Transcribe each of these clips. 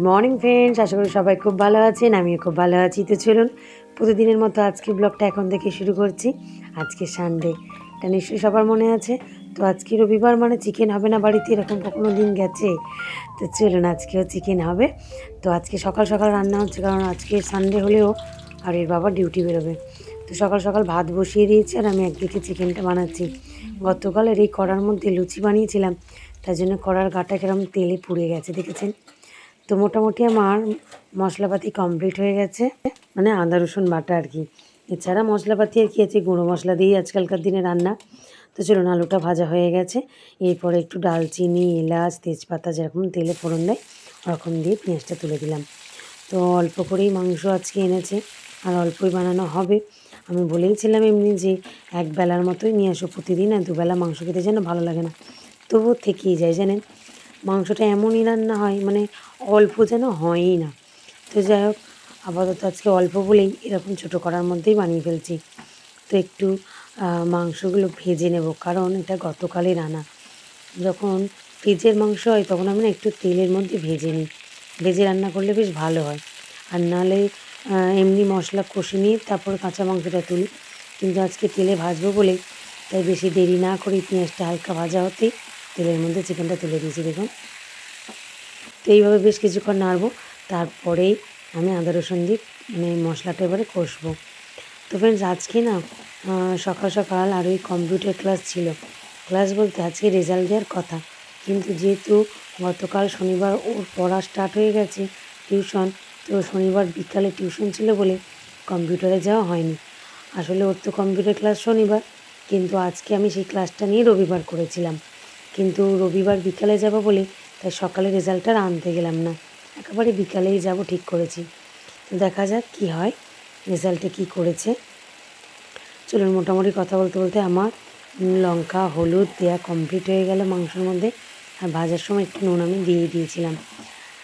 Good morning friends আশা করি সবাই খুব ভালো আছেন, আমিও খুব ভালো আছি। তো চলুন, প্রতিদিনের মতো আজকে ব্লগটা এখন থেকে শুরু করছি। আজকে সানডে এটা নিশ্চয়ই সবার মনে আছে। তো আজকে রবিবার মানে চিকেন হবে না বাড়িতে? এরকম কখনো দিন গেছে? তো চলুন, আজকেও চিকেন হবে। তো আজকে সকাল সকাল রান্না হচ্ছে, কারণ আজকে সানডে হলেও আর এর বাবা ডিউটি বেরোবে। তো সকাল সকাল ভাত বসিয়ে দিয়েছি আর আমি একদিকে চিকেনটা বানাচ্ছি। গতকালের এই কড়ার মধ্যে লুচি বানিয়েছিলাম, তার জন্য কড়ার গাটা কিরম তেলে পুড়ে গেছে, দেখেছেন? তো মোটামুটি আমার মশলাপাতি কমপ্লিট হয়ে গেছে মানে আদা, রসুন, বাটা আর কি। এছাড়া মশলাপাতি আর কি আছে গুঁড়ো মশলা দিয়েই আজকালকার দিনে রান্না। তো চলুন, আলুটা ভাজা হয়ে গেছে। এরপরে একটু ডালচিনি, এলাচ, তেজপাতা যেরকম তেলে ফোড়ন দেয়, ওরকম দিয়ে পেঁয়াজটা তুলে দিলাম। তো অল্প করেই মাংস আজকে এনেছে, আর অল্পই বানানো হবে। আমি বলেইছিলাম এমনি যে এক বেলার মতোই নিয়ে আসো প্রতিদিন, আর দুবেলা মাংস খেতে যেন ভালো লাগে না। তবুও থেকেই যায়, জানেন? মাংসটা এমনই রান্না হয় মানে অল্প যেন হয়ই না। তো যাই হোক, আপাতত আজকে অল্প বলেই এরকম ছোটো করার মধ্যেই বানিয়ে ফেলছি। তো একটু মাংসগুলো ভেজে নেব, কারণ এটা গতকালের রান্না। যখন ফ্রিজের মাংস হয়, তখন আমি না একটু তেলের মধ্যে ভেজে নিই। ভেজে রান্না করলে বেশ ভালো হয়। আর নাহলে এমনি মশলা কষে নিয়ে তারপর কাঁচা মাংসটা তুলি। কিন্তু আজকে তেলে ভাজবো বলে, তাই বেশি দেরি না করে পেঁয়াজটা হালকা ভাজা হতেই তেলের মধ্যে চিকেনটা তুলে দিয়েছি, দেখুন। তো এইভাবে বেশ কিছুক্ষণ নাড়বো, তারপরেই আমি আদা রসুন দিয়ে মানে মশলাটা এবারে কষবো। তো ফ্রেন্ডস আজকে না সকাল সকাল আর ওই কম্পিউটার ক্লাস ছিল। ক্লাস বলতে আজকে রেজাল্ট দেওয়ার কথা। কিন্তু যেহেতু গতকাল শনিবার ওর পড়া স্টার্ট হয়ে গেছে টিউশন তো শনিবার বিকালে টিউশন ছিল বলে কম্পিউটারে যাওয়া হয়নি। আসলে ওর তো কম্পিউটার ক্লাস শনিবার, কিন্তু আজকে আমি সেই ক্লাসটা নিয়ে রবিবার করেছিলাম। কিন্তু রবিবার বিকালে যাব বলে তাই সকালে রেজাল্টটা আর আনতে গেলাম না। একেবারে বিকালেই যাব ঠিক করেছি। তো দেখা যাক কি হয়, রেজাল্টে কি করেছে। চলুন মোটামুটি কথা বলতে বলতে আমার লঙ্কা, হলুদ দেওয়া কমপ্লিট হয়ে গেল মাংসের মধ্যে। আর ভাজার সময় একটু নুন আমি দিয়ে দিয়েছিলাম।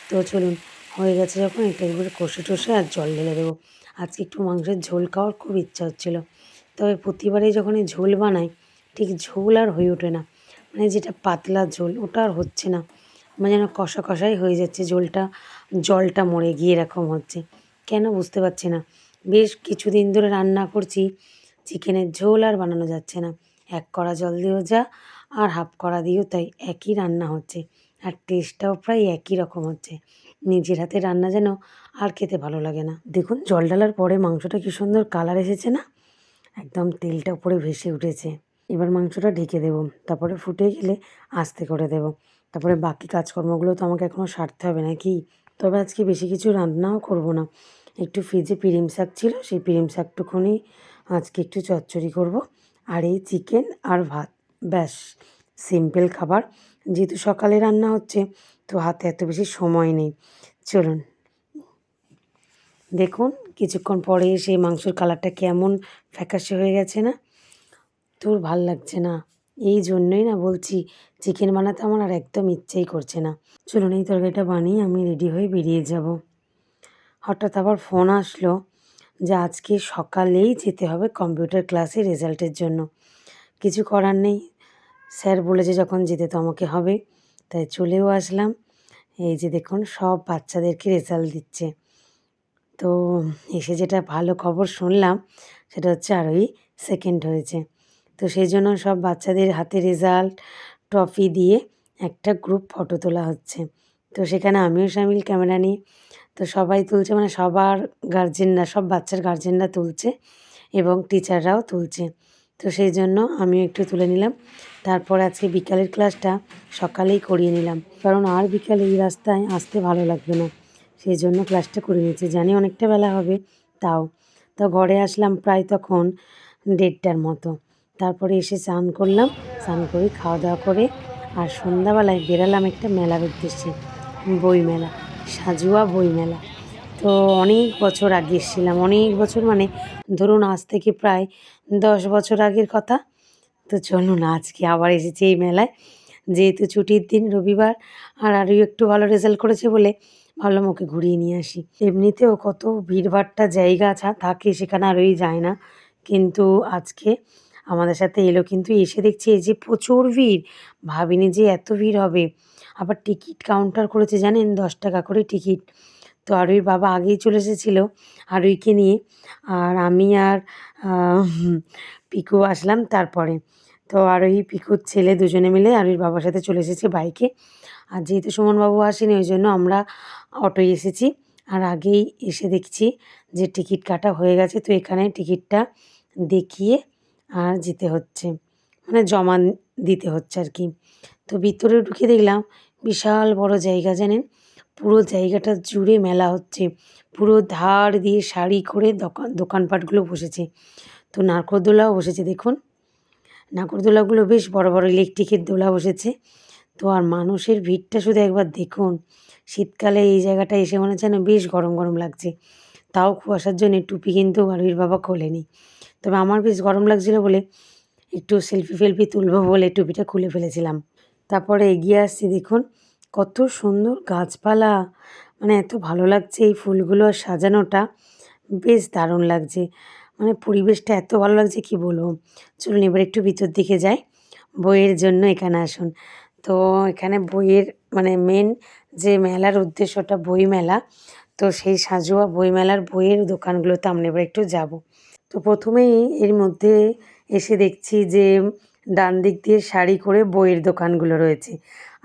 তো চলুন, হয়ে গেছে যখন এটা একবারে কষে টষে আর জল ঢেলে দেবো। আজকে একটু মাংসের ঝোল খাওয়ার খুব ইচ্ছা হচ্ছিল। তবে প্রতিবারেই যখন এই ঝোল বানাই, ঠিক ঝোল আর হয়ে ওঠে না। মানে যেটা পাতলা ঝোল, ওটা আর হচ্ছে না। মানে যেন কষা কষাই হয়ে যাচ্ছে ঝোলটা, জলটা মরে গিয়ে এরকম হচ্ছে। কেন বুঝতে পারছি না। বেশ কিছুদিন ধরে রান্না করছি, চিকেনের ঝোল আর বানানো যাচ্ছে না। এক কড়া জল দিয়েও যা, আর হাফ কড়া দিয়েও তাই একই রান্না হচ্ছে। আর টেস্টটাও প্রায় একই রকম হচ্ছে। নিজের হাতে রান্না যেন আর খেতে ভালো লাগে না। দেখুন, জল ডালার পরে মাংসটা কি সুন্দর কালার এসেছে না? একদম তেলটা উপরে ভেসে উঠেছে। এবার মাংসটা ঢেকে দেবো। তারপরে ফুটে গেলে আস্তে করে দেবো। তারপরে বাকি কাজকর্মগুলো তো আমাকে এখনও সারতে হবে নাকি? তবে আজকে বেশি কিছু রান্নাও করব না। একটু ফ্রিজে পিরিম শাক ছিল, সেই পিরিম শাকটুকুনি আজকে একটু চচ্চড়ি করব। আর এই চিকেন আর ভাত, ব্যাস। সিম্পল খাবার। যেহেতু সকালে রান্না হচ্ছে, তো হাতে এত বেশি সময় নেই। চলুন। দেখুন, কিছুক্ষণ পরে সেই মাংসের কালারটা কেমন ফ্যাকাশে হয়ে গেছে না? তোর ভালো লাগছে না। এই জন্যই না বলছি চিকেন বানাতে আমার আর একদম ইচ্ছেই করছে না। চলুন এই তরকারিটা বানিয়ে আমি রেডি হয়ে বেরিয়ে যাব। হঠাৎ আবার ফোন আসলো যে আজকে সকালেই যেতে হবে কম্পিউটার ক্লাসে রেজাল্টের জন্য। কিছু করার নেই। স্যার বলেছে যখন যেতে তো আমাকে হবে। তাই চলেও আসলাম। এই যে দেখুন, সব বাচ্চাদেরকে রেজাল্ট দিচ্ছে। তো এসে যেটা ভালো খবর শুনলাম, সেটা হচ্ছে আরোই সেকেন্ড হয়েছে। তো সেই জন্য সব বাচ্চাদের হাতে রেজাল্ট ট্রফি দিয়ে একটা গ্রুপ ফটো তোলা হচ্ছে। তো সেখানে আমিও সামিল ক্যামেরা নিয়ে। তো সবাই তুলছে মানে সবার গার্জেনরা সব বাচ্চার গার্জেনরা তুলছে এবং টিচাররাও তুলছে। তো সেই জন্য আমিও একটু তুলে নিলাম। তারপর আজকে বিকালের ক্লাসটা সকালেই করিয়ে নিলাম। কারণ আর বিকালে এই রাস্তায় আসতে ভালো লাগবে না। সেই জন্য ক্লাসটা করে নিয়েছি। জানি অনেকটা বেলা হবে, তাও। তো ঘরে আসলাম প্রায় তখন দেড়টার মতো। তারপরে এসে স্নান করলাম। স্নান করে খাওয়া দাওয়া করে আর সন্ধ্যাবেলায় বেরালাম একটা মেলার উদ্দেশ্যে বই মেলা সাজুয়া বই মেলা তো অনেক বছর আগে এসেছিলাম, অনেক বছর মানে ধরুন আজ থেকে প্রায় দশ বছর আগের কথা। তো চলুন আজকে আবার এসেছি এই মেলায়। যেহেতু ছুটির দিন রবিবার, আর আরও একটু ভালো রেজাল্ট করেছে বলে ভাবলাম ওকে ঘুরিয়ে নিয়ে আসি। এমনিতেও কত ভিড়ভাট্টা জায়গা আছে, থাকে সেখানে আরোই যায় না। কিন্তু আজকে আমাদের সাথে এলো। কিন্তু এসে দেখছি এই যে প্রচুর ভিড়। ভাবিনি যে এত ভিড় হবে। আবার টিকিট কাউন্টার করেছে জানেন? দশ টাকা করে টিকিট। তো আরুইর বাবা আগেই চলে এসেছিল আরুইকে নিয়ে। আর আমি আর পিকু আসলাম তারপরে। তো আরোহী পিকুর ছেলে দুজনে মিলে আরুইর বাবার সাথে চলে এসেছে বাইকে। আর যেহেতু সুমনবাবু আসেনি, ওই জন্য আমরা অটোয় এসেছি। আর আগেই এসে দেখছি যে টিকিট কাটা হয়ে গেছে। তো এখানে টিকিটটা দেখিয়ে আর যেতে হচ্ছে। মানে জমা দিতে হচ্ছে আর কি। তো ভিতরে ঢুকে দেখলাম বিশাল বড় জায়গা, জানেন? পুরো জায়গাটা জুড়ে মেলা হচ্ছে। পুরো ধার দিয়ে শাড়ি করে দোকান দোকানপাটগুলো বসেছে। তো নারকোদোলাও বসেছে, দেখুন। নাগরদোলাগুলো বেশ বড় বড় ইলেকট্রিকের দোলা বসেছে। তো আর মানুষের ভিড়টা শুধু একবার দেখুন। শীতকালে এই জায়গাটা এসে মনে হচ্ছে বেশ গরম গরম লাগছে। তাও কুয়াশার জন্য টুপি কিন্তু বাড়ির বাবা খোলেনি। তবে আমার বেশ গরম লাগছিল বলে একটু সেলফি ফেলফি তুলবো বলে টুপিটা খুলে ফেলেছিলাম। তারপরে এগিয়ে আসছি, দেখুন কত সুন্দর গাছপালা। মানে এত ভালো লাগছে এই ফুলগুলো সাজানোটা। বেশ দারুণ লাগছে। মানে পরিবেশটা এত ভালো লাগছে, কি বলব? চলুন এবার একটু ভিতর দিকে যাই। বইয়ের জন্য এখানে আসুন। তো এখানে বইয়ের মানে মেন যে মেলার উদ্দেশ্যটা বই মেলা তো সেই সাজোয়া বই মেলার বইয়ের দোকানগুলোতে আমরা এবার একটু যাব। তো প্রথমেই এর মধ্যে এসে দেখছি যে ডান দিক দিয়ে শাড়ি করে বইয়ের দোকানগুলো রয়েছে।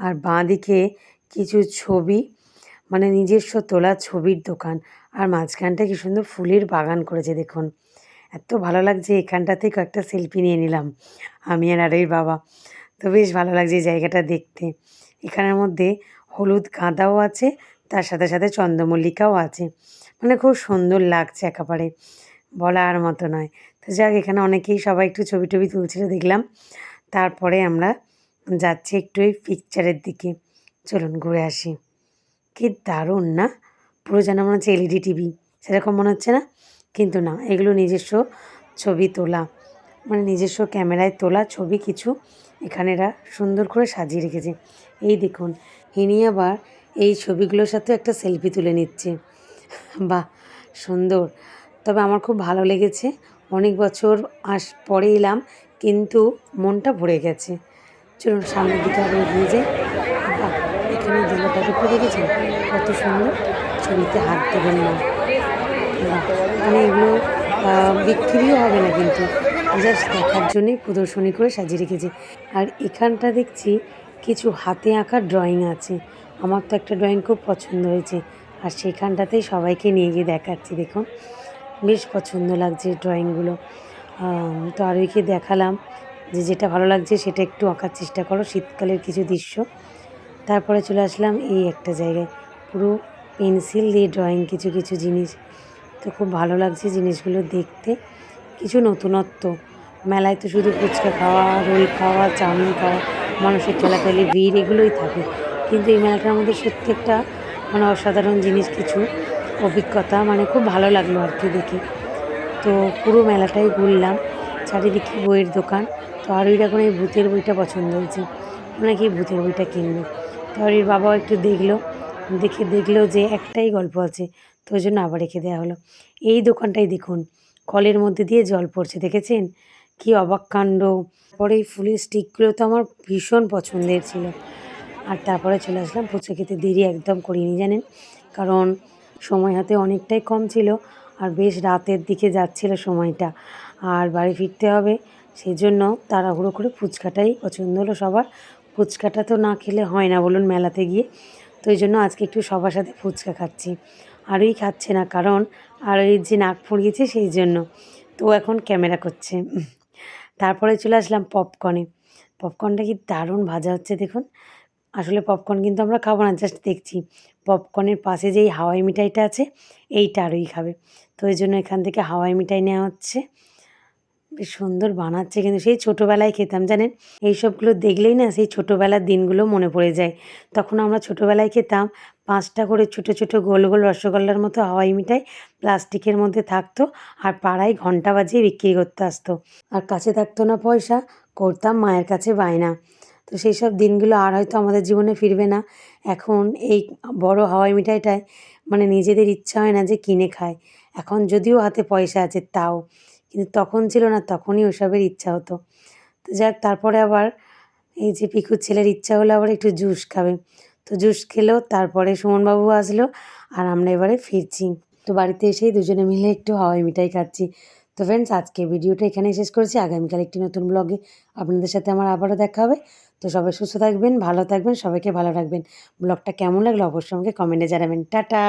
আর বাঁ দিকে কিছু ছবি মানে নিজস্ব তোলা ছবির দোকান। আর মাঝখানটা কি সুন্দর ফুলের বাগান করেছে, দেখুন। এত ভালো লাগছে এখানটাতে কয়েকটা সেলফি নিয়ে নিলাম, আমি আর আরের বাবা। তো বেশ ভালো লাগছে জায়গাটা দেখতে। এখানের মধ্যে হলুদ গাঁদাও আছে, তার সাথে সাথে চন্দ্রমল্লিকাও আছে। মানে খুব সুন্দর লাগছে একেবারে। বলার মতো নয়। তো যাক, এখানে অনেকেই সবাই একটু ছবি টবি তুলছিল, দেখলাম। তারপরে আমরা যাচ্ছি একটু এই পিকচারের দিকে। চলুন ঘুরে আসি। কি দারুণ না? পুরো যেন মনে হচ্ছে এলইডি টিভি সেরকম মনে হচ্ছে না? কিন্তু না, এগুলো নিজস্ব ছবি তোলা। মানে নিজস্ব ক্যামেরায় তোলা ছবি কিছু এখানে এরা সুন্দর করে সাজিয়ে রেখেছে। এই দেখুন ইনি আবার এই ছবিগুলোর সাথে একটা সেলফি তুলে নিচ্ছে। বাহ, সুন্দর। তবে আমার খুব ভালো লেগেছে। অনেক বছর আস পরে এলাম, কিন্তু মনটা ভরে গেছে। চলুন সামনের দিকে আরও এগিয়ে যাই। এখানে দিলটার উপরে দেখেছেন? কত সুন্দর ছবিতে হাত দেবেন না মানে এগুলো বিক্রিও হবে না কিন্তু। জাস্ট দেখার জন্যই প্রদর্শনী করে সাজিয়ে রেখেছে। আর এখানটা দেখছি কিছু হাতে আঁকা ড্রয়িং আছে। আমার তো একটা ড্রয়িং খুব পছন্দ হয়েছে। আর সেখানটাতেই সবাইকে নিয়ে গিয়ে দেখাচ্ছি, দেখুন। বেশ পছন্দ লাগছে ড্রয়িংগুলো। তো আরোইকে দেখালাম যে যেটা ভালো লাগছে সেটা একটু আঁকার চেষ্টা করো শীতকালের কিছু দৃশ্য। তারপরে চলে আসলাম এই একটা জায়গায়। পুরো পেন্সিল দিয়ে ড্রয়িং কিছু কিছু জিনিস। তো খুব ভালো লাগছে জিনিসগুলো দেখতে। কিছু নতুনত্ব। মেলায় তো শুধু ফুচকা খাওয়া, রোল খাওয়া, চাউমিন খাওয়া, মানুষের ঠেলাঠেলি, ভিড় এগুলোই থাকে। কিন্তু এই মেলাটার মধ্যে সত্যি একটা মানে অসাধারণ জিনিস কিছু অভিজ্ঞতা মানে খুব ভালো লাগল আর কি দেখে। তো পুরো মেলাটাই ঘুরলাম, চারিদিকে বইয়ের দোকান। তো আরুইর এখন এই ভূতের বইটা পছন্দ হয়েছে। নাকি এই ভূতের বইটা কিনবে। তো আরুইর বাবাও একটু দেখল, দেখে দেখল যে একটাই গল্প আছে, তো ওই জন্য আবার রেখে দেওয়া হলো। এই দোকানটাই দেখুন, কলের মধ্যে দিয়ে জল পড়ছে, দেখেছেন? কি অবাক কাণ্ড। পরে এই ফুলের স্টিকগুলো তো আমার ভীষণ পছন্দের ছিল। আর তারপরে চলে আসলাম ফুচকা খেতে দেরি একদম করিনি, জানেন? কারণ সময় হাতে অনেকটাই কম ছিল আর বেশ রাতের দিকে যাচ্ছিল সময়টা। আর বাড়ি ফিরতে হবে সেই জন্য তাড়াহুড়ো করে ফুচকাটাই পছন্দ হলো সবার। ফুচকাটা তো না খেলে হয় না বলুন মেলাতে গিয়ে। তো এই জন্য আজকে একটু সবার সাথে ফুচকা খাচ্ছি। আরই খাচ্ছে না কারণ আর ওই যে নাক ফুরিয়েছে সেই জন্য। তো এখন ক্যামেরা করছে। তারপরে চলে আসলাম পপকর্নে। পপকর্নটা কি দারুণ ভাজা হচ্ছে দেখুন। আসলে পপকর্ন কিন্তু আমরা খাব না জাস্ট দেখছি। পপকর্নের পাশে যেই হাওয়াই মিঠাইটা আছে, এইটা আরোই খাবে। তো এই জন্য এখান থেকে হাওয়াই মিঠাই নেওয়া হচ্ছে। বেশ সুন্দর বানাচ্ছে কিন্তু, সেই ছোটোবেলায় খেতাম, জানেন? এই সবগুলো দেখলেই না সেই ছোটোবেলার দিনগুলো মনে পড়ে যায়। তখন আমরা ছোটোবেলায় খেতাম, পাঁচটা করে ছোটো ছোটো গোল গোল রসগোল্লার মতো হাওয়াই মিঠাই প্লাস্টিকের মধ্যে থাকতো আর পাড়ায় ঘণ্টা বাজিয়ে বিক্রি করতে আসতো। আর কাছে থাকতো না পয়সা, করতাম মায়ের কাছে বায়না। তো সেই সব দিনগুলো আর হয়তো আমাদের জীবনে ফিরবে না। এখন এই বড় হাওয়াই মিঠাইটায় মানে নিজেদের ইচ্ছা হয় না যে কিনে খায়। এখন যদিও হাতে পয়সা আছে তাও, কিন্তু তখন ছিল না, তখনই ওসবের ইচ্ছা হতো। তো যাক, তারপরে আবার এই যে পিকুর ছেলের ইচ্ছা হলো আবার একটু জুস খাবে। তো জুস খেলো, তারপরে সুমনবাবু আসলো আর আমরা এবারে ফিরছি। তো বাড়িতে এসেই দুজনে মিলে একটু হাওয়াই মিঠাই খাচ্ছি। তো ফ্রেন্ডস আজকে ভিডিওটা এখানেই শেষ করেছি। আগামীকাল একটি নতুন ব্লগে আপনাদের সাথে আমার আবারও দেখা হবে। তো সবাই সুস্থ থাকবেন, ভালো থাকবেন, সবাইকে ভালো রাখবেন। ব্লগটা কেমন লাগল অবশ্যই আমাকে কমেন্টে জানাবেন। টাটা!